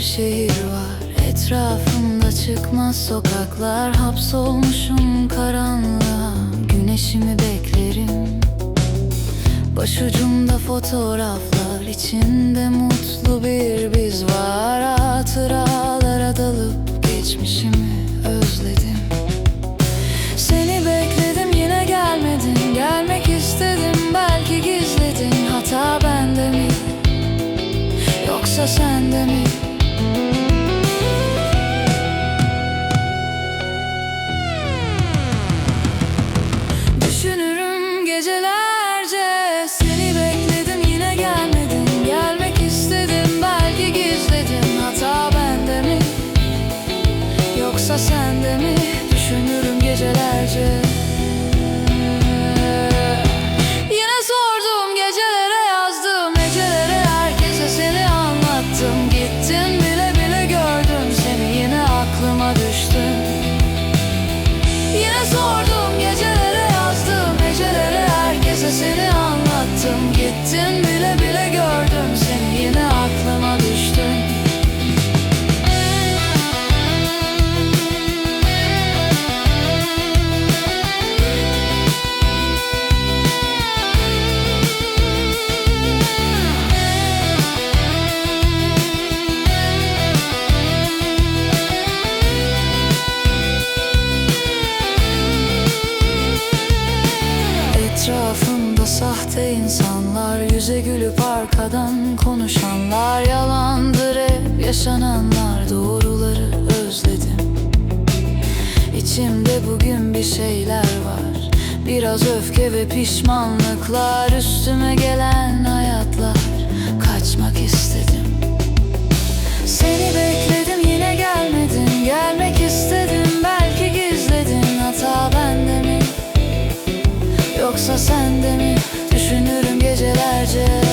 Şehir var. Etrafımda çıkmaz sokaklar. Hapsolmuşum karanlığa. Güneşimi beklerim. Başucumda fotoğraflar. İçinde mutlu bir biz var. Hatıralara dalıp geçmişimi yoksa sende mi? Düşünürüm gecelerce? Yine sordum gecelere yazdım Gecelere herkese seni anlattım. Gittin bile bile gördüm seni Yine aklıma düştün Yine sordum gecelere yazdım Gecelere herkese seni anlattım. Gittin bile sahte insanlar Yüze gülüp arkadan konuşanlar Yalandır hep yaşananlar Doğruları özledim. İçimde bugün bir şeyler var Biraz öfke ve pişmanlıklar Üstüme gelen hayatlar Kaçmak istedim. Seni bekledim yine gelmedin Gelmek istedim belki gizledin Hata bende mi? Yoksa sende mi? Düşünürüm gecelerce